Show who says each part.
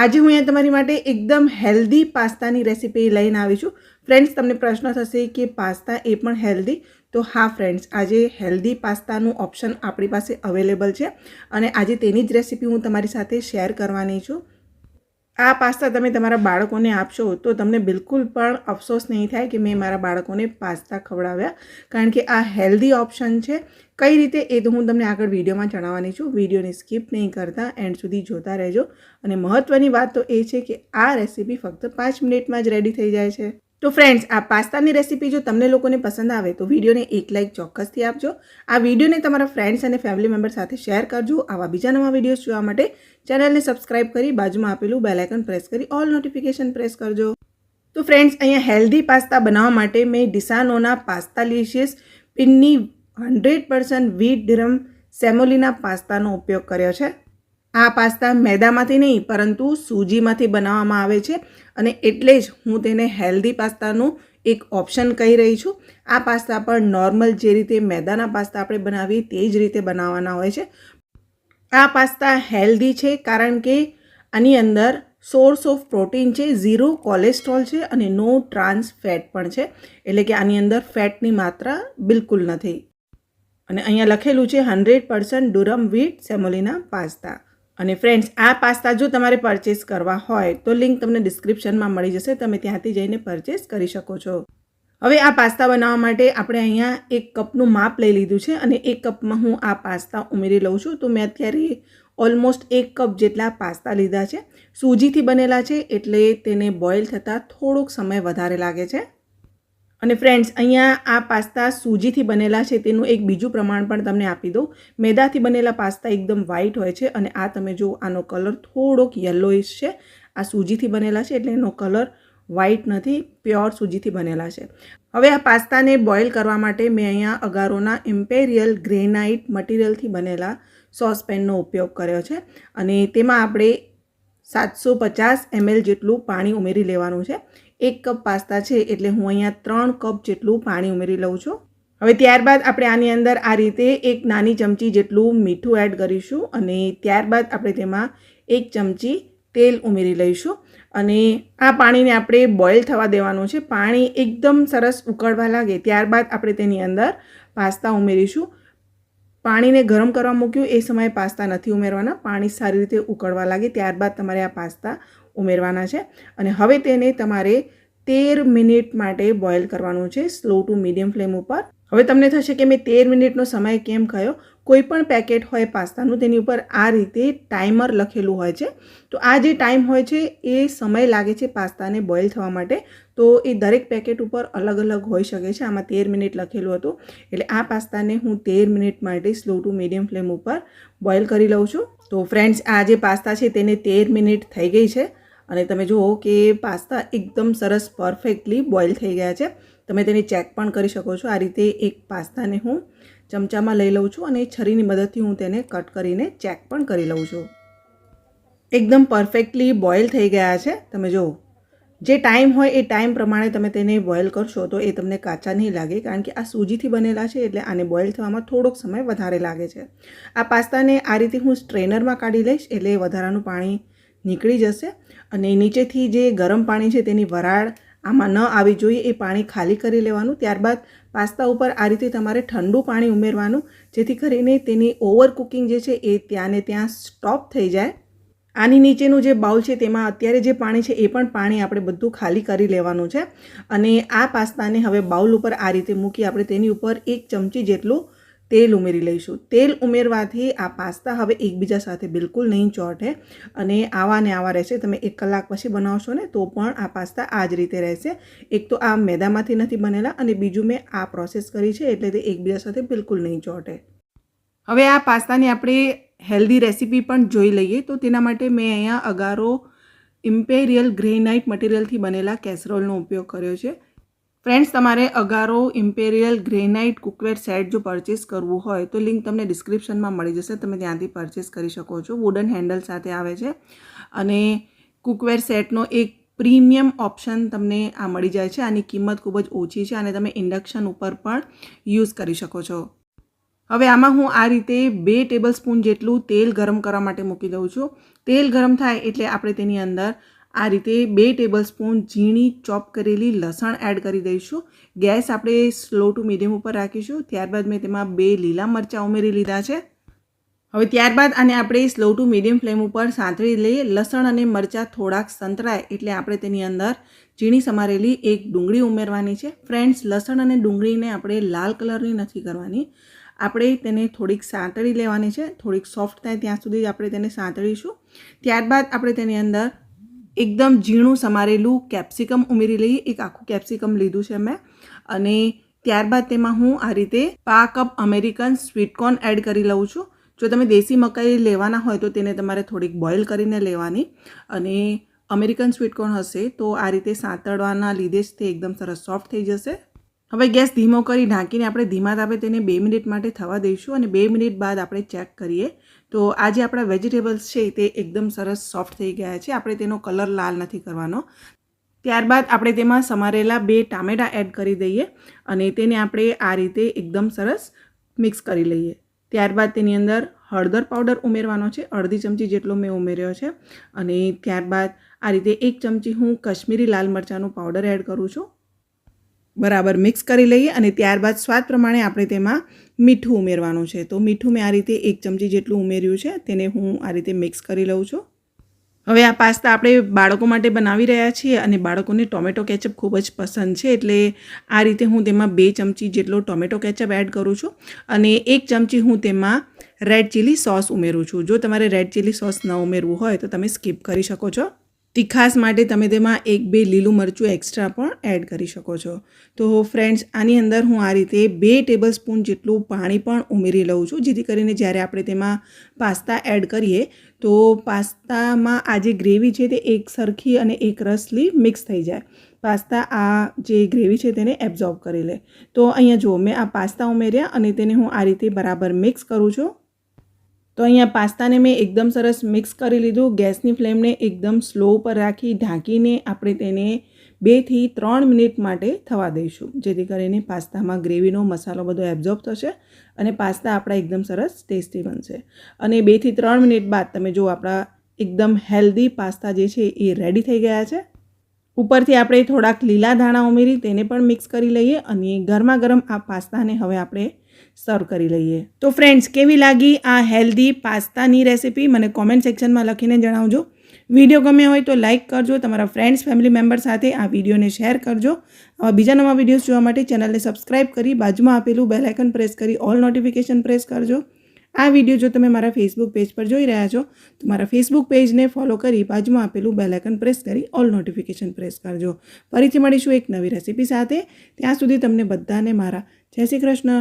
Speaker 1: આજે હું અહીંયા તમારી માટે એકદમ હેલ્ધી પાસ્તાની રેસીપી લઈને આવી છું. ફ્રેન્ડ્સ તમને પ્રશ્ન થશે કે પાસ્તા એ પણ હેલ્ધી? તો હા ફ્રેન્ડ્સ આજે હેલ્ધી પાસ્તાનું ઓપ્શન આપણી પાસે અવેલેબલ છે. અને આજે તેની જ રેસીપી હું તમારી સાથે શેર કરવાની છું. આ પાસ્તા તમે તમારા બાળકોને આપશો તો તમને બિલકુલ પણ અફસોસ નહીં થાય કે મેં મારા બાળકોને પાસ્તા ખવડાવ્યા. કારણ કે આ હેલ્ધી ઓપ્શન છે. કઈ રીતે એ તો હું તમને આગળ વિડીયોમાં જણાવવાની છું. વિડીયોને સ્કીપ નહીં કરતા, એન્ડ સુધી જોતા રહેજો. અને મહત્ત્વની વાત તો એ છે કે આ રેસીપી ફક્ત પાંચ મિનિટમાં જ રેડી થઈ જાય છે. તો ફ્રેન્ડ્સ આ પાસ્તાની રેસીપી જો તમને લોકોને પસંદ આવે, તો વિડીયોને એક લાઇક ચોક્કસથી આપજો. આ વિડીયોને તમારા ફ્રેન્ડ્સ અને ફેમિલી મેમ્બર સાથે શેર કરજો. આવા બીજા નવા વિડીયોઝ જોવા માટે ચેનલને સબસ્ક્રાઇબ કરી બાજુમાં આપેલું બેલાઇકન પ્રેસ કરી ઓલ નોટિફિકેશન પ્રેસ કરજો. તો ફ્રેન્ડ્સ અહીંયા હેલ્ધી પાસ્તા બનાવવા માટે મેં ડિસાનોના પાસ્તાલિશિયસ પિનની hundred percent wheat durum semolina પાસ્તાનો ઉપયોગ કર્યો છે. આ પાસ્તા મેદામાંથી નહીં, પરંતુ સૂજીમાંથી બનાવવામાં આવે છે અને એટલે જ હું તેને હેલ્ધી પાસ્તાનું એક ઓપ્શન કહી રહી છું. આ પાસ્તા પણ નોર્મલ જે રીતે મેદાના પાસ્તા આપણે બનાવીએ તે જ રીતે બનાવવાના હોય છે. આ પાસ્તા હેલ્ધી છે કારણ કે આની અંદર સોર્સ ઓફ પ્રોટીન છે, ઝીરો કોલેસ્ટ્રોલ છે અને નો ટ્રાન્સ ફેટ પણ છે. એટલે કે આની અંદર ફેટની માત્રા બિલકુલ નથી. અને અહીંયા લખેલું છે hundred percent durum wheat semolina pasta. અને ફ્રેન્ડ્સ આ પાસ્તા જો તમારે પરચેસ કરવા હોય, તો લિંક તમને ડિસ્ક્રિપ્શનમાં મળી જશે. તમે ત્યાંથી જઈને પરચેસ કરી શકો છો. હવે આ પાસ્તા બનાવવા માટે આપણે અહીંયા એક કપનું માપ લઈ લીધું છે અને એક કપમાં હું આ પાસ્તા ઉમેરી લઉં છું. તો મેં અત્યારે ઓલમોસ્ટ એક કપ જેટલા પાસ્તા લીધા છે. સૂજીથી બનેલા છે એટલે તેને બોઇલ થતાં થોડોક સમય વધારે લાગે છે. અને ફ્રેન્ડ્સ અહીંયા આ પાસ્તા સૂજીથી બનેલા છે, તેનું એક બીજું પ્રમાણ પણ તમને આપી દઉં. મેદાથી બનેલા પાસ્તા એકદમ વ્હાઈટ હોય છે અને આ તમે જો આનો કલર થોડોક યલોઇશ છે. આ સૂજીથી બનેલા છે એટલે એનો કલર વ્હાઈટ નથી પ્યોર સૂજીથી બનેલા છે. હવે આ પાસ્તાને બોઇલ કરવા માટે મેં અહીંયા અગારોના ઇમ્પેરિયલ ગ્રેનાઇટ મટીરિયલથી બનેલા સોસપેનનો ઉપયોગ કર્યો છે. અને તેમાં આપણે સાતસો પચાસ એમએલ જેટલું પાણી ઉમેરી લેવાનું છે. એક કપ પાસ્તા છે એટલે હું અહીંયા ત્રણ કપ જેટલું પાણી ઉમેરી લઉં છું. હવે ત્યારબાદ આપણે આની અંદર આ રીતે એક નાની ચમચી જેટલું મીઠું એડ કરીશું અને ત્યારબાદ આપણે તેમાં એક ચમચી તેલ ઉમેરી લઈશું. અને આ પાણીને આપણે બોઇલ થવા દેવાનું છે. પાણી એકદમ સરસ ઉકળવા લાગે ત્યારબાદ આપણે તેની અંદર પાસ્તા ઉમેરીશું. પાણીને ગરમ કરવા મૂક્યું એ સમયે પાસ્તા નથી ઉમેરવાના. પાણી સારી રીતે ઉકળવા લાગે ત્યારબાદ તમારે આ પાસ્તા ઉમેરવાના છે. અને હવે તેને તમારે તેર મિનિટ માટે બોઇલ કરવાનું છે, સ્લો ટુ મીડિયમ ફ્લેમ ઉપર. હવે તમને થશે કે મેં તેર મિનિટનો સમય કેમ કહ્યો કોઈ પણ પેકેટ હોય પાસ્તાનું, તેની ઉપર આ રીતે ટાઈમર લખેલું હોય છે. તો આ જે ટાઈમ હોય છે, એ સમય લાગે છે પાસ્તાને બોઇલ થવા માટે. તો એ દરેક પેકેટ ઉપર અલગ અલગ હોઈ શકે છે. આમાં તેર મિનિટ લખેલું હતું. એટલે આ પાસ્તાને હું તેર મિનિટ માટે સ્લો ટુ મીડિયમ ફ્લેમ ઉપર બોઇલ કરી લઉં છું. તો ફ્રેન્ડ્સ, આ જે પાસ્તા છે, તેને તેર મિનિટ થઈ ગઈ છે. અને તમે જુઓ કે પાસ્તા એકદમ સરસ પરફેક્ટલી બોઇલ થઈ ગયા છે. તમે તેને ચેક પણ કરી શકો છો. આ રીતે એક પાસ્તાને હું ચમચામાં લઈ લઉં છું અને છરીની મદદથી હું તેને કટ કરીને ચેક પણ કરી લઉં છું. એકદમ પરફેક્ટલી બોઇલ થઈ ગયા છે. તમે જુઓ, જે ટાઈમ હોય એ ટાઈમ પ્રમાણે તમે તેને બોઇલ કરશો તો એ તમને કાચા નહીં લાગે, કારણ કે આ સૂજીથી બનેલા છે એટલે આને બોઇલ થવામાં થોડોક સમય વધારે લાગે છે. આ પાસ્તાને આ રીતે હું સ્ટ્રેનરમાં કાઢી લઈશ એટલે વધારાનું પાણી નીકળી જશે અને નીચેથી જે ગરમ પાણી છે તેની વરાળ આમાં ન આવી જોઈએ, એ પાણી ખાલી કરી લેવાનું. ત્યારબાદ પાસ્તા ઉપર આ રીતે તમારે ઠંડુ પાણી ઉમેરવાનું, જેથી કરીને તેની ઓવર કુકિંગ જે છે એ ત્યાં ને ત્યાં સ્ટોપ થઈ જાય. આની નીચેનું જે બાઉલ છે તેમાં અત્યારે જે પાણી છે એ પણ પાણી આપણે બધું ખાલી કરી લેવાનું છે. અને આ પાસ્તાને હવે બાઉલ ઉપર આ રીતે મૂકી આપણે તેની ઉપર એક ચમચી જેટલું તેલ ઉમેરી લઈશું. તેલ ઉમેરવાથી આ પાસ્તા હવે એકબીજા સાથે બિલકુલ નહીં ચોંટે અને આવા ને આવા રહેશે. તમે એક કલાક પછી બનાવશો ને તો પણ આ પાસ્તા આ જ રીતે રહેશે. એક તો આ મેદામાંથી નથી બનેલા અને બીજું મેં આ પ્રોસેસ કરી છે એટલે તે એકબીજા સાથે બિલકુલ નહીં ચોંટે. હવે આ પાસ્તાની આપણે હેલ્ધી રેસીપી પણ જોઈ લઈએ. તો તેના માટે મેં અહીંયા અગારો ઇમ્પેરિયલ ગ્રેનાઇટ મટીરિયલથી બનેલા કેસરોલનો ઉપયોગ કર્યો છે. ફ્રેન્ડ્સ તમારે અગારો ઇમ્પેરિયલ ગ્રેનાઇટ કુકવેર સેટ જો પરચેસ કરવું હોય, તો લિંક તમને ડિસ્ક્રિપ્શનમાં મળી જશે. તમે ત્યાંથી પરચેસ કરી શકો છો. વુડન હેન્ડલ સાથે આવે છે. અને કુકવેર સેટનો એક પ્રીમિયમ ઓપ્શન તમને આ મળી જાય છે. આની કિંમત ખૂબ જ ઓછી છે અને તમે ઇન્ડક્શન ઉપર પણ યુઝ કરી શકો છો. હવે આમાં હું આ રીતે બે ટેબલ સ્પૂન જેટલું તેલ ગરમ કરવા માટે મૂકી દઉં છું. તેલ ગરમ થાય એટલે આપણે તેની અંદર આ રીતે બે ટેબલ સ્પૂન ઝીણી ચોપ કરેલી લસણ એડ કરી દઈશું. ગેસ આપણે સ્લો ટુ મીડિયમ ઉપર રાખીશું. ત્યારબાદ મેં તેમાં બે લીલા મરચાં ઉમેરી લીધા છે. હવે ત્યારબાદ આને આપણે સ્લો ટુ મીડિયમ ફ્લેમ ઉપર સાંતળી લઈએ. લસણ અને મરચાં થોડાક સંતરાય એટલે આપણે તેની અંદર ઝીણી સમારેલી એક ડુંગળી ઉમેરવાની છે. ફ્રેન્ડ્સ લસણ અને ડુંગળીને આપણે લાલ કલરની નથી કરવાની. આપણે તેને થોડીક સાંતળી લેવાની છે. થોડીક સોફ્ટ થાય ત્યાં સુધી આપણે તેને સાંતળીશું. ત્યારબાદ આપણે તેની અંદર એકદમ ઝીણું સમારેલું કેપ્સિકમ ઉમેરી લઈએ. એક આખું કેપ્સિકમ લીધું છે મેં. અને ત્યારબાદ તેમાં હું આ રીતે પા કપ અમેરિકન સ્વીટકોર્ન એડ કરી લઉં છું. જો તમે દેશી મકાઈ લેવાના હોય તો તેને તમારે થોડીક બોઇલ કરીને લેવાની. અને અમેરિકન સ્વીટકોર્ન હશે તો આ રીતે સાંતળવાના લીધે જ તે એકદમ સરસ સોફ્ટ થઈ જશે. હવે ગેસ ધીમો કરી ઢાંકીને આપણે ધીમા તાપે તેને બે મિનિટ માટે થવા દઈશું અને બે મિનિટ બાદ આપણે ચેક કરીએ. તો આ જે આપણા વેજીટેબલ્સ છે તે એકદમ સરસ સોફ્ટ થઈ ગયા છે. આપણે તેનો કલર લાલ નથી કરવાનો. ત્યારબાદ આપણે તેમાં સમારેલા બે ટામેટાં એડ કરી દઈએ અને તેને આપણે આ રીતે એકદમ સરસ મિક્સ કરી લઈએ. ત્યારબાદ તેની અંદર હળદર પાવડર ઉમેરવાનો છે. અડધી ચમચી જેટલો મેં ઉમેર્યો છે. અને ત્યારબાદ આ રીતે એક ચમચી હું કશ્મીરી લાલ મરચાંનું પાવડર એડ કરું છું. બરાબર મિક્સ કરી લઈએ અને ત્યારબાદ સ્વાદ પ્રમાણે આપણે તેમાં મીઠું ઉમેરવાનું છે. તો મીઠું મેં આ રીતે એક ચમચી જેટલું ઉમેર્યું છે. તેને હું આ રીતે મિક્સ કરી લઉં છું. હવે આ પાસ્તા આપણે બાળકો માટે બનાવી રહ્યા છીએ અને બાળકોને ટોમેટો કેચઅપ ખૂબ જ પસંદ છે. એટલે આ રીતે હું તેમાં બે ચમચી જેટલો ટોમેટો કેચઅપ એડ કરું છું અને એક ચમચી હું તેમાં રેડ ચીલી સોસ ઉમેરું છું. જો તમારે રેડ ચીલી સોસ ન ઉમેરવું હોય તો તમે સ્કીપ કરી શકો છો. તીખાસ માટે તમે તેમાં એક બે લીલું મરચું એક્સ્ટ્રા પણ એડ કરી શકો છો. તો ફ્રેન્ડ્સ આની અંદર હું આ રીતે બે ટેબલ સ્પૂન જેટલું પાણી પણ ઉમેરી લઉં છું. જેથી કરીને જ્યારે આપણે તેમાં પાસ્તા એડ કરીએ, તો પાસ્તામાં આ જે ગ્રેવી છે તે એક સરખી અને એક રસલી મિક્સ થઈ જાય. પાસ્તા આ જે ગ્રેવી છે તેને એબ્ઝોર્બ કરી લે. તો અહીંયા જુઓ મેં આ પાસ્તા ઉમેર્યા અને તેને હું આ રીતે બરાબર મિક્સ કરું છું. તો અહીંયા પાસ્તાને મેં એકદમ સરસ મિક્સ કરી લીધું. ગેસની ફ્લેમને એકદમ સ્લો પર રાખી ઢાંકીને આપણે તેને બેથી ત્રણ મિનિટ માટે થવા દઈશું, જેથી કરીને પાસ્તામાં ગ્રેવીનો મસાલો બધો એબ્ઝોર્બ થશે અને પાસ્તા આપણા એકદમ સરસ ટેસ્ટી બનશે. અને બેથી ત્રણ મિનિટ બાદ તમે જો આપણા એકદમ હેલ્ધી પાસ્તા જે છે એ રેડી થઈ ગયા છે. ઉપરથી આપણે થોડાક લીલા ધાણા ઉમેરી તેને પણ મિક્સ કરી લઈએ અને ગરમા ગરમ આ પાસ્તાને હવે આપણે સર્વ કરી લઈએ. તો ફ્રેન્ડ્સ કેવી લાગી આ હેલ્ધી પાસ્તાની રેસિપી મને કોમેન્ટ સેક્શનમાં લખીને જણાવજો. વીડિયો ગમ્યો હોય તો લાઇક કરજો. તમારા ફ્રેન્ડ્સ ફેમિલી મેમ્બર સાથે આ વિડીયોને શેર કરજો. આવા બીજા નવા વિડીયોઝ જોવા માટે ચેનલને સબસ્ક્રાઇબ કરી બાજુમાં આપેલું બેલ આઇકન પ્રેસ કરી ઓલ નોટિફિકેશન પ્રેસ કરજો. આ વીડિયો જો તમે મારા ફેસબુક પેજ પર જોઈ રહ્યા છો, તો મારા ફેસબુક પેજને ફોલો કરી બાજુમાં આપેલું બેલાઇકન પ્રેસ કરી ઓલ નોટિફિકેશન પ્રેસ કરજો. ફરીથી મળીશું એક નવી રેસિપી સાથે. ત્યાં સુધી તમને બધાને મારા જય શ્રી કૃષ્ણ.